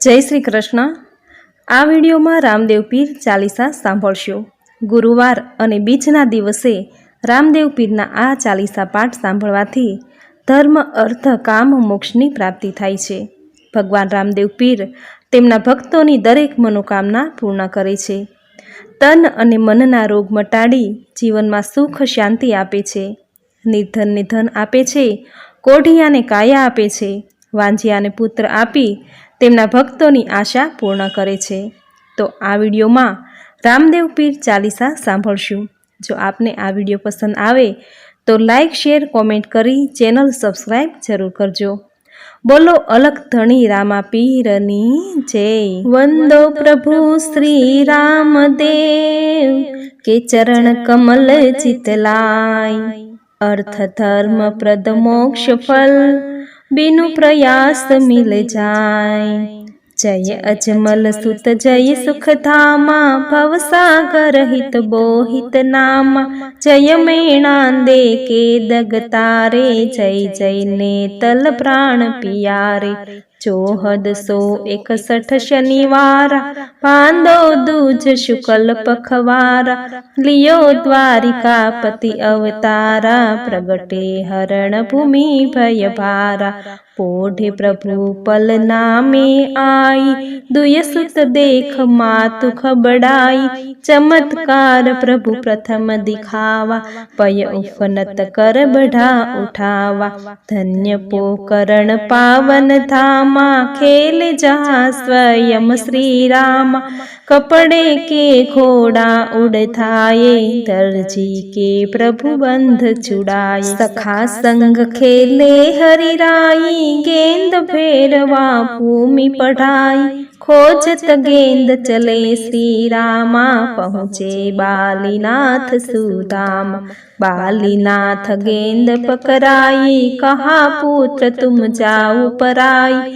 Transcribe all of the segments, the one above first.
જય શ્રી કૃષ્ણ. આ વિડીયોમાં રામદેવ પીર ચાલીસા સાંભળશો. ગુરુવાર અને બીજના દિવસે રામદેવ પીરના આ ચાલીસા પાઠ સાંભળવાથી ધર્મ, અર્થ, કામ, મોક્ષની પ્રાપ્તિ થાય છે. ભગવાન રામદેવ પીર તેમના ભક્તોની દરેક મનોકામના પૂર્ણ કરે છે. તન અને મનના રોગ મટાડી જીવનમાં સુખ, શાંતિ આપે છે. નિર્ધનને ધન આપે છે. કોઢિયાને કાયા આપે છે. વાંજિયાને પુત્ર આપી તેમના ભક્તોની આશા પૂર્ણ કરે છે. તો આ વિડીયોમાં રામદેવ પીર ચાલીસા સાંભળશું. જો આપને આ વીડિયો પસંદ આવે તો લાઇક શેર, કોમેન્ટ કરી ચેનલ સબસ્ક્રાઈબ જરૂર કરજો. બોલો અલગ ધણી રામા પીરની જય. વંદો પ્રભુ શ્રી રામદેવ, કે ચરણ કમલ ચિતલાય અર્થ ધર્મ પ્રદ મોક્ષ ફલ બિનુ પ્રયાસ મિલ જાય. જય અજમલ સુત, જય સુખધામા ભવસાગર હિત બોહિત નામા. જય મેણાંદે કે દગતારે જય જય ને તલ પ્રાણ પિયારે. ચોહદ સો એકસઠ શનિવાર પાંદો દૂજ શુકલ પખવાર લિયો દ્વારિકા પતિ અવતારા પ્રગટે હરણ ભૂમિ ભય ભારા પોઢે પ્રભુ પલ નામે આઈ દુયસુત દેખ માતુ ખબડાઈ ચમત્કાર પ્રભુ પ્રથમ દિખાવા પય ઉફનત કર બઢા ઉઠાવા ધન્ય પોકરણ પાવન ધામા राम, खेल जा स्वयं श्री राम कपड़े के घोड़ा उड़थाए, दर्जी के प्रभु बंध छुड़ाए सखा संग खेले हरिराई, गेंद फेरवा भूमि पढ़ाई। खोजत गेंद चले श्री रामा पहुँचे बालीनाथ सुदाम। बालीनाथ गेंद पकड़ाई, कहा पुत्र तुम जाओ पराई।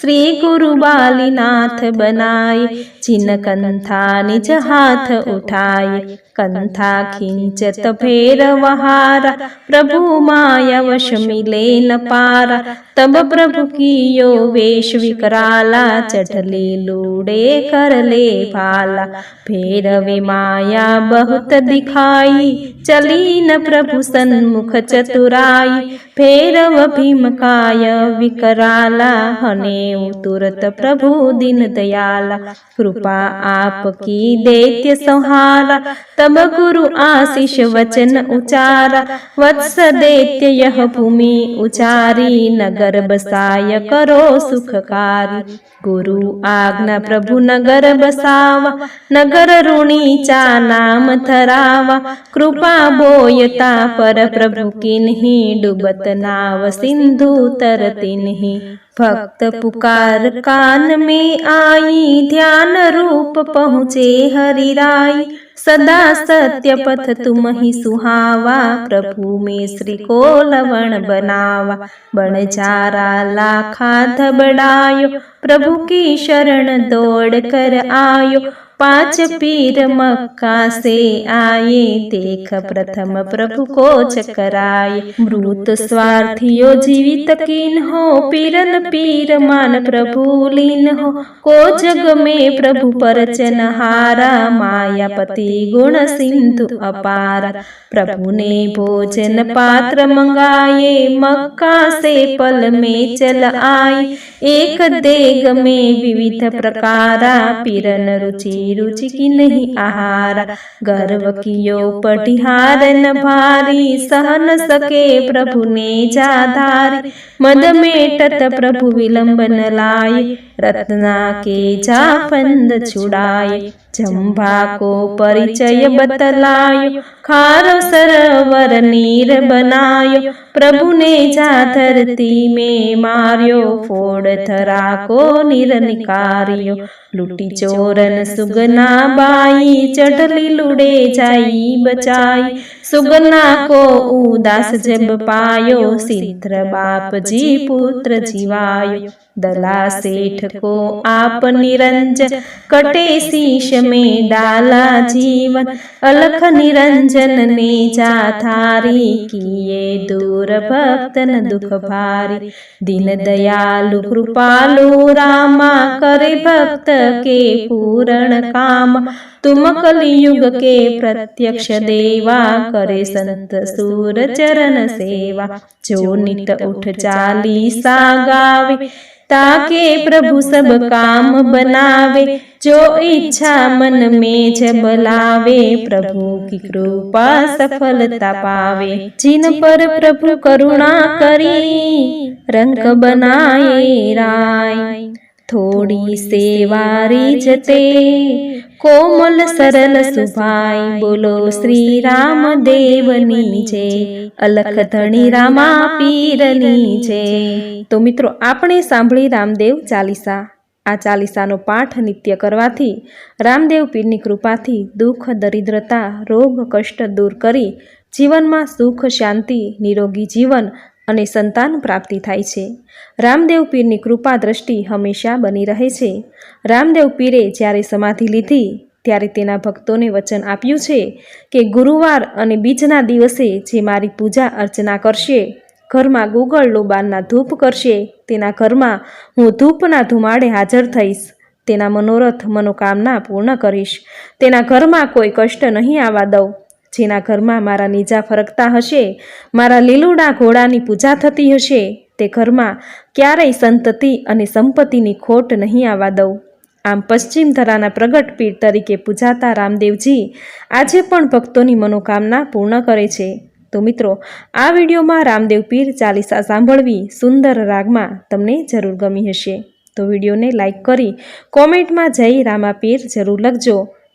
श्री गुरु बालीनाथ बनाए जिन कंथा निज हाथ उठाए कंथा खींचत फेर वहारा प्रभु माया वश मिले न पारा तब प्रभु की यो वेश विकराला चढ़ले लूड़े कर ले भाला। फेरवे माया बहुत दिखाई चली न प्रभु सन्मुख चतुराई फेरव भीमकाय विकराला हने હું તુરત પ્રભુ દિન દયાલા કૃપા આપકી દૈત્ય સંહારા તબ ગુરુ આશીષ વચન ઉચારા વત્સ દૈત્ય યહ ભૂમિ ઉચારી નગર બસાય કરો સુખકારી ગુરુ આજ્ઞા પ્રભુ નગર બસાવા નગર ઋણી ચા નામ ધરાવા કૃપા બોયતા પર પ્રભુ કિન્હી ડૂબત નાવ સિંધુ તરતિન્હી ભક્ત પુકાર કાન મે આઈ ધ્યાન રૂપ પહોંચે હરિરાય. સદા સત્ય પથ તુમ હિ સુહાવા. પ્રભુ મે શ્રી કો લવણ બનાવા. બણજારા લાખા ધબડાયો. પ્રભુ કી શરણ દોડ કર આયો. પાંચ પીર મક્કા સે આયે. દેખ પ્રથમ પ્રભુ કો ચકરાય મૃત સ્વાર્થીઓ જીવિત કિન હો. પીરન પીર માન પ્રભુ લીન હો. કો જગ મે પ્રભુ પરચન હારા માયાપતિ ગુણ સિંધુ અપારા. પ્રભુને ભોજન પાત્ર મંગાયે. મક્કા સે પલ મે ચલ આય. એક દેખ ಗಮೆ ವಿವಿಧ ಪ್ರಕಾರ ಪಿರನ ರುಚಿ ರುಚಿಕಿ ನಹಿ ಆಹಾರ ಗರ್ವ ಕಿಯೋ ಪಟಿಹಾರನ ಭಾರಿ ಸಹನ ಸಕೆ ಪ್ರಭುನೇ ಜಾಧಾರಿ ಮದ ಮೇಟತ ಪ್ರಭು ವಿಲಂಬನ ಲಾಯ રત્ના કે જાફંદ છુડાય જંભાકો પરિચય બતલાયો ખારો સરોવર નીર બનાયો પ્રભુને જા ધરતી મે માર્યો ફોડ થરાકો નીર નિકાર્યો લૂટી ચોરન સુગના બાઈ ચટલી લુડે જાઈ બચાઈ સુગના કો ઉદાસ જબ પાયો સિદ્ધ બાપજી પુત્ર જીવાયો દલા શેઠ કો આપ નિરંજન કટે શીશ મે ડાલા જીવન અલખ નિરંજન ને જા થારી કિયે દૂર ભક્તન દુખ ભારી દિન દયાલુ કૃપાલુ રામા કરે ભક્ત दूर भक्तन दुख भारी दीन दयालु कृपालु रामा करे भक्त के पूर्ण काम तुम कलियुग के प्रत्यक्ष देवा करे संत सूर चरण सेवा जो नित उठ चालीसा गावे ताके प्रभु सब काम बनावे जो इच्छा मन में जब लावे प्रभु की कृपा सफलता पावे जिन पर प्रभु करुणा करी रंग बनाए राय થોડી સેવારી જતે. કોમલ સરલ સુભાઈ બોલો શ્રી રામ દેવની છે અલખ ધણી રામા પીરની છે તો મિત્રો આપણે સાંભળી રામદેવ ચાલીસા. આ ચાલીસાનો પાઠ નિત્ય કરવાથી રામદેવ પીરની કૃપાથી દુઃખ દરિદ્રતા રોગ કષ્ટ દૂર કરી જીવનમાં સુખ શાંતિ નિરોગી જીવન અને સંતાન પ્રાપ્તિ થાય છે. રામદેવ પીરની કૃપા દ્રષ્ટિ હંમેશા બની રહે છે. રામદેવ પીરે જ્યારે સમાધિ લીધી, ત્યારે તેના ભક્તોને વચન આપ્યું છે કે ગુરુવાર અને બીજના દિવસે જે મારી પૂજા અર્ચના કરશે, ઘરમાં ગુગળ લોબાનના ધૂપ કરશે, તેના ઘરમાં હું ધૂપના ધુમાડે હાજર થઈશ, તેના મનોરથ મનોકામના પૂર્ણ કરીશ. તેના ઘરમાં કોઈ કષ્ટ નહીં આવવા દઉં. જેના ઘરમાં મારા નીજા ફરકતા હશે, મારા લીલુડા ઘોડાની પૂજા થતી હશે, તે ઘરમાં ક્યારેય સંતતિ અને સંપત્તિની ખોટ નહીં આવવા દઉં. આમ પશ્ચિમ ધરાના પ્રગટ પીર તરીકે પૂજાતા રામદેવજી આજે પણ ભક્તોની મનોકામના પૂર્ણ કરે છે. તો મિત્રો, આ વિડીયોમાં રામદેવ પીર ચાલીસા સાંભળવી સુંદર રાગમાં તમને જરૂર ગમી હશે. તો વિડીયોને લાઇક કરી કોમેન્ટમાં જઈ રામા પીર જરૂર લખજો.